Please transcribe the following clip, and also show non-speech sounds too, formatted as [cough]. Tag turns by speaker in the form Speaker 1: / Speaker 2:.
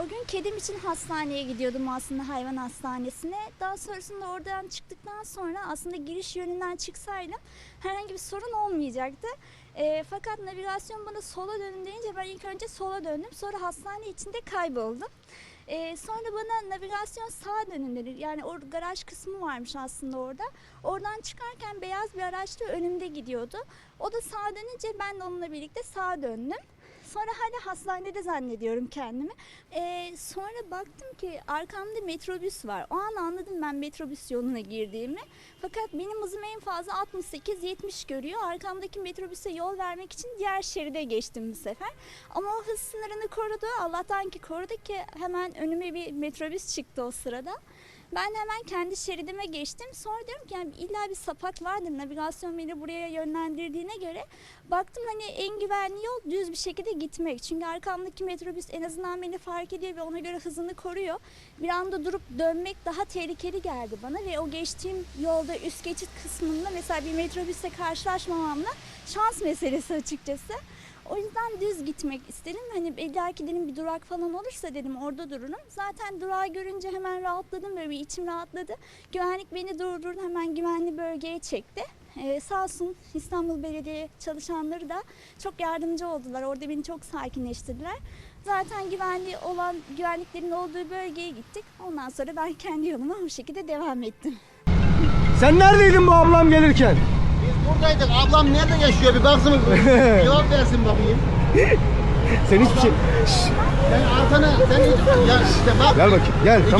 Speaker 1: O gün kedim için hastaneye gidiyordum aslında hayvan hastanesine. Daha sonrasında oradan çıktıktan sonra aslında giriş yönünden çıksaydım herhangi bir sorun olmayacaktı. E, fakat navigasyon bana sola dönün deyince ben ilk önce sola döndüm. Sonra hastane içinde kayboldum. E, sonra bana navigasyon sağa dönün dedi. Yani o garaj kısmı varmış aslında orada. Oradan çıkarken beyaz bir araç da önümde gidiyordu. O da sağa dönünce ben de onunla birlikte sağa döndüm. Sonra hala hastanede zannediyorum kendimi. Ee, sonra baktım ki arkamda metrobüs var. O an anladım ben metrobüs yoluna girdiğimi. Fakat benim hızım en fazla 68-70 görüyor. Arkamdaki metrobüse yol vermek için diğer şeride geçtim bu sefer. Ama o hız sınırını korudu. Allah'tan ki korudu ki hemen önüme bir metrobüs çıktı o sırada. Ben hemen kendi şeridime geçtim. Sonra diyorum ki yani illa bir sapak vardır. Navigasyon beni buraya yönlendirdiğine göre baktım hani en güvenli yol düz bir şekilde gitmek. Çünkü arkamdaki metrobüs en azından beni fark ediyor ve ona göre hızını koruyor. Bir anda durup dönmek daha tehlikeli geldi bana ve o geçtiğim yolda üst geçit kısmında mesela bir metrobüsle karşılaşmamamla şans meselesi açıkçası. O yüzden düz gitmek istedim. Hani illaki dedim bir durak falan olursa dedim orada dururum. Zaten durağı görünce hemen rahatladım böyle bir içim rahatladı. Güvenlik beni durdurdu hemen güvenli bölgeye çekti. Ee, sağ olsun İstanbul Belediye çalışanları da çok yardımcı oldular. Orada beni çok sakinleştirdiler. Zaten güvenli olan güvenliklerin olduğu bölgeye gittik. Ondan sonra ben kendi yoluma bu şekilde devam ettim.
Speaker 2: Sen neredeydin bu ablam gelirken?
Speaker 3: Buradaydık. Ablam nerede yaşıyor bir baksın. [laughs] Cevap versin bakayım.
Speaker 2: Sen hiçbir şey... Şşş,
Speaker 3: Sen arkana sen ya işte bak.
Speaker 2: gel bakayım gel tamam.